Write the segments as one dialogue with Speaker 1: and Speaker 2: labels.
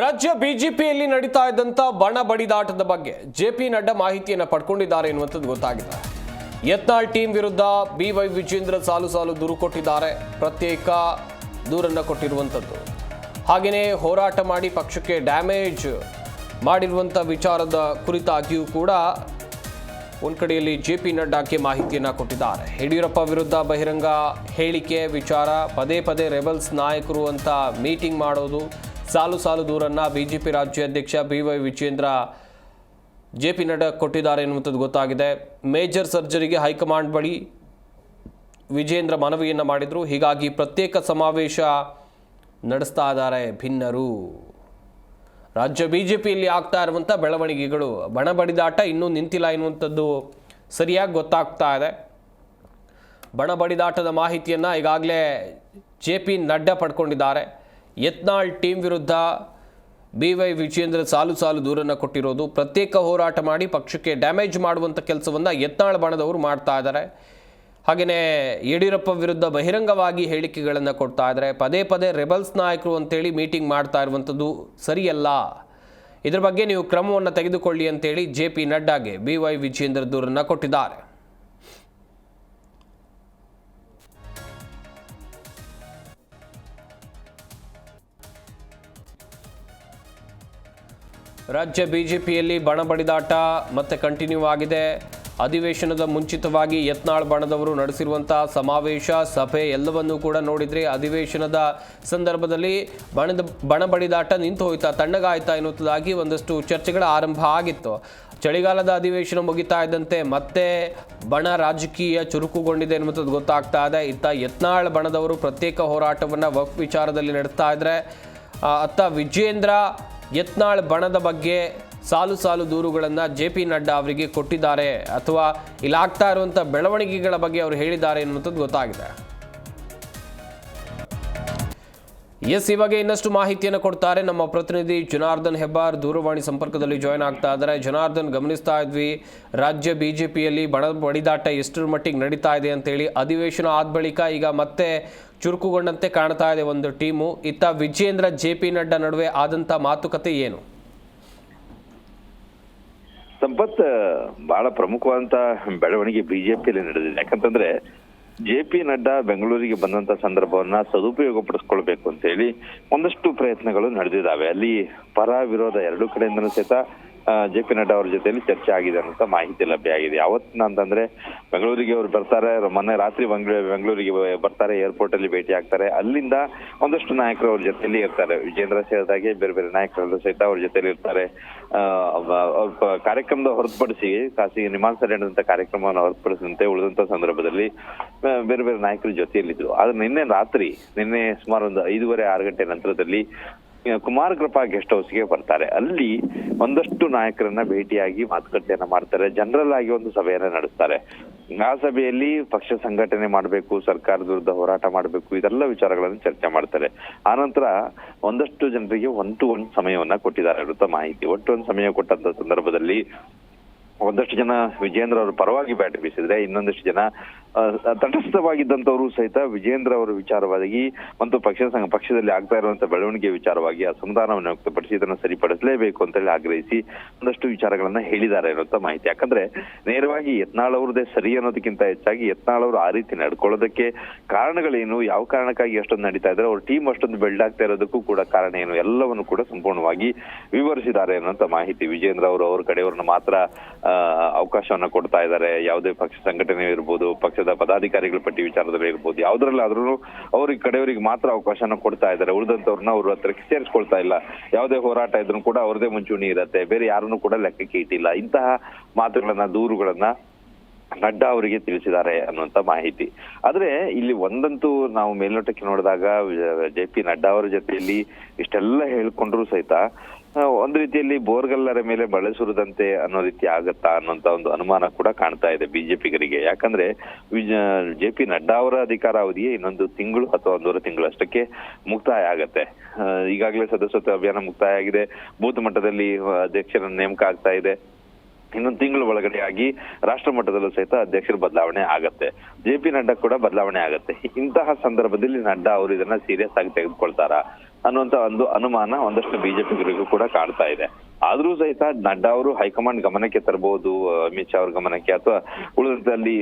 Speaker 1: ರಾಜ್ಯ ಬಿಜೆಪಿಯಲ್ಲಿ ನಡೀತಾ ಇದ್ದಂಥ ಬಣ ಬಡಿದಾಟದ ಬಗ್ಗೆ ಜೆ ಪಿ ನಡ್ಡಾ ಮಾಹಿತಿಯನ್ನು ಪಡ್ಕೊಂಡಿದ್ದಾರೆ ಎನ್ನುವಂಥದ್ದು ಗೊತ್ತಾಗಿದೆ. ಯತ್ನಾಳ್ ಟೀಮ್ ವಿರುದ್ಧ ಬಿ ವೈ ವಿಜೇಂದ್ರ ಸಾಲು ಸಾಲು ದೂರು ಕೊಟ್ಟಿದ್ದಾರೆ. ಪ್ರತ್ಯೇಕ ದೂರನ್ನು ಕೊಟ್ಟಿರುವಂಥದ್ದು. ಹಾಗೆಯೇ ಹೋರಾಟ ಮಾಡಿ ಪಕ್ಷಕ್ಕೆ ಡ್ಯಾಮೇಜ್ ಮಾಡಿರುವಂಥ ವಿಚಾರದ ಕುರಿತಾಗಿಯೂ ಕೂಡ ಒಂದು ಕಡೆಯಲ್ಲಿ ಜೆ ಪಿ ನಡ್ಡಾಕ್ಕೆ ಮಾಹಿತಿಯನ್ನು ಕೊಟ್ಟಿದ್ದಾರೆ. ಯಡಿಯೂರಪ್ಪ ವಿರುದ್ಧ ಬಹಿರಂಗ ಹೇಳಿಕೆ, ವಿಚಾರ, ಪದೇ ಪದೇ ರೆಬಲ್ಸ್ ನಾಯಕರು ಅಂತ ಮೀಟಿಂಗ್ ಮಾಡೋದು ಸಾಲು ಸಾಲು ದೂರನ್ನು ಬಿಜೆಪಿ ರಾಜ್ಯಾಧ್ಯಕ್ಷ B Y Vijayendra J P Nadda ಕೊಟ್ಟಿದ್ದಾರೆ ಎನ್ನುವಂಥದ್ದು ಗೊತ್ತಾಗಿದೆ. ಮೇಜರ್ ಸರ್ಜರಿಗೆ ಹೈಕಮಾಂಡ್ ಬಳಿ ವಿಜೇಂದ್ರ ಮನವಿಯನ್ನು ಮಾಡಿದರು. ಹೀಗಾಗಿ ಪ್ರತ್ಯೇಕ ಸಮಾವೇಶ ನಡೆಸ್ತಾ ಇದ್ದಾರೆ ಭಿನ್ನರು. ರಾಜ್ಯ ಬಿಜೆಪಿಯಲ್ಲಿ ಆಗ್ತಾ ಇರುವಂಥ ಬೆಳವಣಿಗೆಗಳು, ಬಣ ಬಡಿದಾಟ ಇನ್ನೂ ನಿಂತಿಲ್ಲ ಎನ್ನುವಂಥದ್ದು ಸರಿಯಾಗಿ ಗೊತ್ತಾಗ್ತಾ ಇದೆ. ಬಣ ಬಡಿದಾಟದ ಮಾಹಿತಿಯನ್ನು ಈಗಾಗಲೇ ಜೆ ಪಿ ನಡ್ಡಾ ಪಡ್ಕೊಂಡಿದ್ದಾರೆ. ಯತ್ನಾಳ್ ಟೀಮ್ ವಿರುದ್ಧ ಬಿ ವೈ ವಿಜೇಂದ್ರ ಸಾಲು ಸಾಲು ದೂರನ್ನು ಕೊಟ್ಟಿರೋದು. ಪ್ರತ್ಯೇಕ ಹೋರಾಟ ಮಾಡಿ ಪಕ್ಷಕ್ಕೆ ಡ್ಯಾಮೇಜ್ ಮಾಡುವಂಥ ಕೆಲಸವನ್ನು ಯತ್ನಾಳ್ ಬಣದವರು ಮಾಡ್ತಾ ಇದ್ದಾರೆ ಹಾಗೆಯೇ ಯಡಿಯೂರಪ್ಪ ವಿರುದ್ಧ ಬಹಿರಂಗವಾಗಿ ಹೇಳಿಕೆಗಳನ್ನು ಕೊಡ್ತಾ ಇದ್ದಾರೆ ಪದೇ ಪದೇ ರೆಬಲ್ಸ್ ನಾಯಕರು ಅಂತೇಳಿ ಮೀಟಿಂಗ್ ಮಾಡ್ತಾ ಇರುವಂಥದ್ದು ಸರಿಯಲ್ಲ. ಇದರ ಬಗ್ಗೆ ನೀವು ಕ್ರಮವನ್ನು ತೆಗೆದುಕೊಳ್ಳಿ ಅಂತೇಳಿ ಜೆ ಪಿ ನಡ್ಡಾಗೆ ಬಿ ವೈ ವಿಜೇಂದ್ರ ದೂರನ್ನು ಕೊಟ್ಟಿದ್ದಾರೆ. ರಾಜ್ಯ ಬಿಜೆಪಿಯಲ್ಲಿ ಬಣ ಬಡಿದಾಟ ಮತ್ತೆ ಕಂಟಿನ್ಯೂ ಆಗಿದೆ. ಅಧಿವೇಶನದ ಮುಂಚಿತವಾಗಿ ಯತ್ನಾಳ್ ಬಣದವರು ನಡೆಸಿರುವಂಥ ಸಮಾವೇಶ, ಸಭೆ ಎಲ್ಲವನ್ನೂ ಕೂಡ ನೋಡಿದ್ರೆ ಅಧಿವೇಶನದ ಸಂದರ್ಭದಲ್ಲಿ ಬಣದ, ಬಣ ಬಡಿದಾಟ ನಿಂತು ಹೋಯ್ತಾ, ತಣ್ಣಗಾಯ್ತಾ ಎನ್ನುವುದಾಗಿ ಒಂದಷ್ಟು ಚರ್ಚೆಗಳ ಆರಂಭ ಆಗಿತ್ತು. ಚಳಿಗಾಲದ ಅಧಿವೇಶನ ಮುಗಿತಾ ಇದ್ದಂತೆ ಮತ್ತೆ ಬಣ ರಾಜಕೀಯ ಚುರುಕುಗೊಂಡಿದೆ ಎನ್ನುವಂಥದ್ದು ಗೊತ್ತಾಗ್ತಾ ಇದೆ. ಇತ್ತ ಯತ್ನಾಳ್ ಬಣದವರು ಪ್ರತ್ಯೇಕ ಹೋರಾಟವನ್ನು ವಕ್ ವಿಚಾರದಲ್ಲಿ ನಡೆಸ್ತಾ ಇದ್ರೆ ಅತ್ತ ವಿಜೇಂದ್ರ ಯತ್ನಾಳ್ ಬಣದ ಬಗ್ಗೆ ಸಾಲು ಸಾಲು ದೂರುಗಳನ್ನು ಜೆ ಪಿ ನಡ್ಡಾ ಅವರಿಗೆ ಕೊಟ್ಟಿದ್ದಾರೆ ಅಥವಾ ಇಲ್ಲಾಗ್ತಾ ಇರುವಂಥ ಬೆಳವಣಿಗೆಗಳ ಬಗ್ಗೆ ಅವರು ಹೇಳಿದ್ದಾರೆ ಎನ್ನುವಂಥದ್ದು ಗೊತ್ತಾಗಿದೆ. ಎಸ್, ಈ ಇನ್ನಷ್ಟು ಮಾಹಿತಿಯನ್ನು ಕೊಡ್ತಾರೆ ನಮ್ಮ ಪ್ರತಿನಿಧಿ ಜನಾರ್ದನ್ ಹೆಬ್ಬಾರ್ ದೂರವಾಣಿ ಸಂಪರ್ಕದಲ್ಲಿ ಜಾಯ್ನ್ ಆಗ್ತಾ ಇದ್ದಾರೆ. ಜನಾರ್ದನ್, ಗಮನಿಸ್ತಾ ಇದ್ವಿ, ರಾಜ್ಯ ಬಿಜೆಪಿಯಲ್ಲಿ ಬಡ, ಬಡಿದಾಟ ಎಷ್ಟರ ಮಟ್ಟಿಗೆ ನಡೀತಾ ಇದೆ ಅಂತೇಳಿ ಅಧಿವೇಶನ ಆದ ಬಳಿಕ ಈಗ ಮತ್ತೆ ಚುರುಕುಗೊಂಡಂತೆ ಕಾಣ್ತಾ ಇದೆ ಒಂದು ಟೀಮು. ಇತ್ತ ವಿಜೇಂದ್ರ ಜೆ ಪಿ ನಡ್ಡಾ ನಡುವೆ ಆದಂಥ ಮಾತುಕತೆ ಏನು?
Speaker 2: ಸಂಪತ್, ಬಹಳ ಪ್ರಮುಖವಾದಂತ ಬೆಳವಣಿಗೆ ಬಿಜೆಪಿಯಲ್ಲಿ ನಡೆದಿದೆ. ಯಾಕಂತಂದ್ರೆ ಜೆ ಪಿ ನಡ್ಡಾ ಬೆಂಗಳೂರಿಗೆ ಬಂದಂತ ಸಂದರ್ಭವನ್ನ ಸದುಪಯೋಗ ಪಡಿಸ್ಕೊಳ್ಬೇಕು ಅಂತ ಹೇಳಿ ಒಂದಷ್ಟು ಪ್ರಯತ್ನಗಳು ನಡೆದಿದ್ದಾವೆ. ಅಲ್ಲಿ ಪರ ವಿರೋಧ ಎರಡೂ ಕಡೆಯಿಂದನೂ ಸಹಿತ ಜೆ ಪಿ ನಡ್ಡಾ ಅವ್ರ ಜೊತೆಯಲ್ಲಿ ಚರ್ಚೆ ಆಗಿದೆ ಅಂತ ಮಾಹಿತಿ ಲಭ್ಯ ಆಗಿದೆ. ಯಾವತ್ತಿನ ಅಂತಂದ್ರೆ ಬೆಂಗಳೂರಿಗೆ ಅವ್ರು ಬರ್ತಾರೆ ಮೊನ್ನೆ ರಾತ್ರಿ ಬೆಂಗಳೂರು ಬೆಂಗಳೂರಿಗೆ ಬರ್ತಾರೆ ಏರ್ಪೋರ್ಟ್ ಅಲ್ಲಿ ಭೇಟಿ ಆಗ್ತಾರೆ. ಅಲ್ಲಿಂದ ಒಂದಷ್ಟು ನಾಯಕರು ಅವ್ರ ಜೊತೆಯಲ್ಲಿ ಇರ್ತಾರೆ. ವಿಜೇಂದ್ರ ಸೇರಿದಾಗೆ ಬೇರೆ ಬೇರೆ ನಾಯಕರು ಸಹಿತ ಅವ್ರ ಜೊತೆಲಿ ಇರ್ತಾರೆ. ಅವ್ರ ಕಾರ್ಯಕ್ರಮದ ಹೊರತುಪಡಿಸಿ ಖಾಸಗಿ ನಿಮಾನ್ ನಡೆದಂತ ಕಾರ್ಯಕ್ರಮವನ್ನು ಹೊರತುಪಡಿಸಿದಂತೆ ಉಳಿದಂತ ಸಂದರ್ಭದಲ್ಲಿ ಬೇರೆ ಬೇರೆ ನಾಯಕರ ಜೊತೆಯಲ್ಲಿದ್ರು. ಆದ್ರೆ ನಿನ್ನೆ ರಾತ್ರಿ, ನಿನ್ನೆ ಸುಮಾರು ಒಂದು ಐದೂವರೆ, ಆರು ಗಂಟೆ ನಂತರದಲ್ಲಿ ಕುಮಾರ್ ಕೃಪಾ ಗೆಸ್ಟ್ ಹೌಸ್ಗೆ ಬರ್ತಾರೆ. ಅಲ್ಲಿ ಒಂದಷ್ಟು ನಾಯಕರನ್ನ ಭೇಟಿಯಾಗಿ ಮಾತುಕತೆಯನ್ನ ಮಾಡ್ತಾರೆ. ಜನರಲ್ ಆಗಿ ಒಂದು ಸಭೆಯನ್ನ ನಡೆಸ್ತಾರೆ. ಆ ಸಭೆಯಲ್ಲಿ ಪಕ್ಷ ಸಂಘಟನೆ ಮಾಡಬೇಕು ಸರ್ಕಾರದ ವಿರುದ್ಧ ಹೋರಾಟ ಮಾಡಬೇಕು, ಇದೆಲ್ಲ ವಿಚಾರಗಳನ್ನು ಚರ್ಚೆ ಮಾಡ್ತಾರೆ. ಆನಂತರ ಒಂದಷ್ಟು ಜನರಿಗೆ ಟು ಒನ್ ಸಮಯವನ್ನ ಕೊಟ್ಟಿದ್ದಾರೆ ಅಂತ ಮಾಹಿತಿ. ಒಟ್ಟು ಒಂದು ಸಮಯ ಕೊಟ್ಟಂತ ಸಂದರ್ಭದಲ್ಲಿ ಒಂದಷ್ಟು ಜನ ವಿಜೇಂದ್ರ ಅವರು ಪರವಾಗಿ ಬ್ಯಾಟ್ ಬೀಸಿದ್ರೆ ಇನ್ನೊಂದಷ್ಟು ಜನ ಆ, ತಟಸ್ಥವಾಗಿದ್ದಂತವರು ಸಹಿತ ವಿಜೇಂದ್ರ ಅವರ ವಿಚಾರವಾಗಿ ಮತ್ತು ಪಕ್ಷ ಸಂಘ ಪಕ್ಷದಲ್ಲಿ ಆಗ್ತಾ ಇರುವಂತಹ ಬೆಳವಣಿಗೆ ವಿಚಾರವಾಗಿ ಅಸಮಾಧಾನವನ್ನು ವ್ಯಕ್ತಪಡಿಸಿ ಇದನ್ನು ಸರಿಪಡಿಸಲೇಬೇಕು ಅಂತ ಹೇಳಿ ಆಗ್ರಹಿಸಿ ಒಂದಷ್ಟು ವಿಚಾರಗಳನ್ನ ಹೇಳಿದ್ದಾರೆ ಅನ್ನೋಂಥ ಮಾಹಿತಿ. ಯಾಕಂದ್ರೆ ನೇರವಾಗಿ ಯತ್ನಾಳ್ ಅವರದೇ ಸರಿ ಅನ್ನೋದಕ್ಕಿಂತ ಹೆಚ್ಚಾಗಿ ಯತ್ನಾಳ್ ಅವರು ಆ ರೀತಿ ನಡ್ಕೊಳ್ಳೋದಕ್ಕೆ ಕಾರಣಗಳೇನು ಯಾವ ಕಾರಣಕ್ಕಾಗಿ ಅಷ್ಟೊಂದು ನಡೀತಾ ಇದ್ರೆ ಅವ್ರ ಟೀಮ್ ಅಷ್ಟೊಂದು ಬೆಲ್ಡ್ ಆಗ್ತಾ ಇರೋದಕ್ಕೂ ಕೂಡ ಕಾರಣ ಏನು ಎಲ್ಲವನ್ನು ಕೂಡ ಸಂಪೂರ್ಣವಾಗಿ ವಿವರಿಸಿದ್ದಾರೆ ಅನ್ನೋಂಥ ಮಾಹಿತಿ ವಿಜೇಂದ್ರ ಅವರು ಅವ್ರ ಕಡೆಯವ್ರನ್ನ ಮಾತ್ರ ಅವಕಾಶವನ್ನ ಕೊಡ್ತಾ ಇದ್ದಾರೆ. ಯಾವುದೇ ಪಕ್ಷ ಸಂಘಟನೆ ಇರ್ಬೋದು ಪಕ್ಷದ ಪದಾಧಿಕಾರಿಗಳ ಪಟ್ಟಿ ವಿಚಾರದಲ್ಲಿ ಇರ್ಬೋದು ಯಾವ್ದ್ರಲ್ಲಾದ್ರೂ ಅವ್ರಿಗೆ ಕಡೆಯವರಿಗೆ ಮಾತ್ರ ಅವಕಾಶನ ಕೊಡ್ತಾ ಇದ್ದಾರೆ. ಉಳಿದಂತವ್ರನ್ನ ಅವ್ರ ಹತ್ರಕ್ಕೆ ಸೇರಿಸ್ಕೊಳ್ತಾ ಇಲ್ಲ. ಯಾವುದೇ ಹೋರಾಟ ಇದ್ರೂ ಕೂಡ ಅವ್ರದೇ ಮುಂಚೂಣಿ ಇರತ್ತೆ. ಬೇರೆ ಯಾರನ್ನು ಕೂಡ ಲೆಕ್ಕಕ್ಕೆ ಇಟ್ಟಿಲ್ಲ. ಇಂತಹ ಮಾತುಗಳನ್ನ, ದೂರುಗಳನ್ನ ನಡ್ಡಾ ಅವರಿಗೆ ತಿಳಿಸಿದ್ದಾರೆ ಅನ್ನುವಂತ ಮಾಹಿತಿ. ಆದ್ರೆ ಇಲ್ಲಿ ಒಂದಂತೂ ನಾವು ಮೇಲ್ನೋಟಕ್ಕೆ ನೋಡಿದಾಗ, ಜೆ ಪಿ ನಡ್ಡಾ ಅವರ ಜೊತೆಯಲ್ಲಿ ಇಷ್ಟೆಲ್ಲ ಹೇಳ್ಕೊಂಡ್ರು ಸಹಿತ ಒಂದು ರೀತಿಯಲ್ಲಿ ಬೋರ್ಗಲ್ಲರ ಮೇಲೆ ಬಳಸಿರುದಂತೆ ಸುರಿದಂತೆ ಅನ್ನೋ ರೀತಿ ಆಗತ್ತಾ ಅನ್ನೋಂತ ಒಂದು ಅನುಮಾನ ಕೂಡ ಕಾಣ್ತಾ ಇದೆ ಬಿಜೆಪಿಗರಿಗೆ. ಯಾಕಂದ್ರೆ ಜೆ ಪಿ ನಡ್ಡಾ ಅವರ ಅಧಿಕಾರಾವಧಿಯೇ ಇನ್ನೊಂದು ತಿಂಗಳು ಅಥವಾ ಒಂದೂವರೆ ತಿಂಗಳಷ್ಟಕ್ಕೆ ಮುಕ್ತಾಯ ಆಗತ್ತೆ. ಈಗಾಗಲೇ ಸದಸ್ಯತ್ವ ಅಭಿಯಾನ ಮುಕ್ತಾಯ ಆಗಿದೆ. ಬೂತ್ ಮಟ್ಟದಲ್ಲಿ ಅಧ್ಯಕ್ಷರ ನೇಮಕ ಆಗ್ತಾ ಇದೆ. ಇನ್ನೊಂದು ತಿಂಗಳು ಒಳಗಡೆ ಆಗಿ ರಾಷ್ಟ್ರ ಮಟ್ಟದಲ್ಲೂ ಸಹಿತ ಅಧ್ಯಕ್ಷರ ಬದಲಾವಣೆ ಆಗತ್ತೆ. ಜೆ ಪಿ ನಡ್ಡಾ ಕೂಡ ಬದಲಾವಣೆ ಆಗತ್ತೆ. ಇಂತಹ ಸಂದರ್ಭದಲ್ಲಿ ನಡ್ಡಾ ಅವರು ಇದನ್ನ ಸೀರಿಯಸ್ ಆಗಿ ತೆಗೆದುಕೊಳ್ತಾರಾ? ಅನ್ನುವಂತ ಒಂದು ಅನುಮಾನ ಒಂದಷ್ಟು ಬಿಜೆಪಿಗರಿಗೂ ಕೂಡ ಕಾಡ್ತಾ ಇದೆ. ಆದ್ರೂ ಸಹಿತ ನಡ್ಡಾ ಅವರು ಹೈಕಮಾಂಡ್ ಗಮನಕ್ಕೆ ತರಬಹುದು ಅಮಿತ್ ಶಾ ಅವ್ರ ಗಮನಕ್ಕೆ, ಅಥವಾ ಉಳಿದಲ್ಲಿ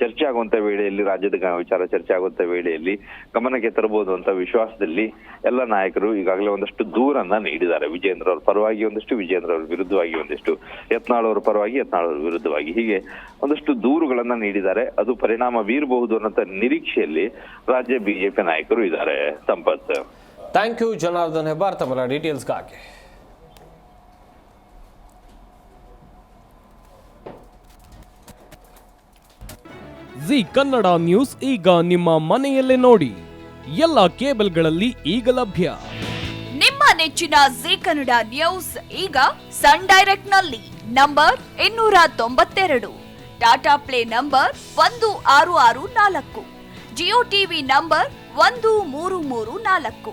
Speaker 2: ಚರ್ಚೆ ಆಗುವಂತ ವೇಳೆಯಲ್ಲಿ, ರಾಜ್ಯದ ವಿಚಾರ ಚರ್ಚೆ ಆಗುವಂತ ವೇಳೆಯಲ್ಲಿ ಗಮನಕ್ಕೆ ತರಬಹುದು ಅಂತ ವಿಶ್ವಾಸದಲ್ಲಿ ಎಲ್ಲ ನಾಯಕರು ಈಗಾಗಲೇ ಒಂದಷ್ಟು ದೂರನ್ನ ನೀಡಿದ್ದಾರೆ. ವಿಜೇಂದ್ರ ಅವ್ರ ಪರವಾಗಿ ಒಂದಷ್ಟು, ವಿಜೇಂದ್ರ ಅವ್ರ ವಿರುದ್ಧವಾಗಿ ಒಂದಿಷ್ಟು, ಯತ್ನಾಳ್ ಅವರ ಪರವಾಗಿ ಯತ್ನಾಳ್ ಅವ್ರ ವಿರುದ್ಧವಾಗಿ. ಹೀಗೆ ಒಂದಷ್ಟು ದೂರುಗಳನ್ನ ನೀಡಿದ್ದಾರೆ. ಅದು ಪರಿಣಾಮ ಬೀರಬಹುದು ಅನ್ನೋ ನಿರೀಕ್ಷೆಯಲ್ಲಿ ರಾಜ್ಯ ಬಿಜೆಪಿ ನಾಯಕರು ಇದ್ದಾರೆ. ಸಂಪತ್.
Speaker 1: ಥ್ಯಾಂಕ್ ಯು ಜನಾರ್ದನ್ ಹೆಬ್ಬಾರ್ ತಮ್ಮ ಡೀಟೇಲ್ಸ್ಗಾಗಿ
Speaker 3: ಜಿ ಕನ್ನಡ ನ್ಯೂಸ್ ಈಗ ನಿಮ್ಮ ಮನೆಯಲ್ಲೇ ನೋಡಿ. ಎಲ್ಲ ಕೇಬಲ್ಗಳಲ್ಲಿ ಈಗ ಲಭ್ಯ.
Speaker 4: ನಿಮ್ಮ ನೆಚ್ಚಿನ ಜಿ ಕನ್ನಡ ನ್ಯೂಸ್ ಈಗ ಸನ್ ಡೈರೆಕ್ಟ್ನಲ್ಲಿ ನಂಬರ್ ಇನ್ನೂರ ತೊಂಬತ್ತೆರಡು. ಟಾಟಾ ಪ್ಲೇ ನಂಬರ್ ಒಂದು ಆರು ಆರು ನಾಲ್ಕು. ಜಿಯೋ ಟಿವಿ ನಂಬರ್ ಒಂದು ಮೂರು ಮೂರು ನಾಲ್ಕು.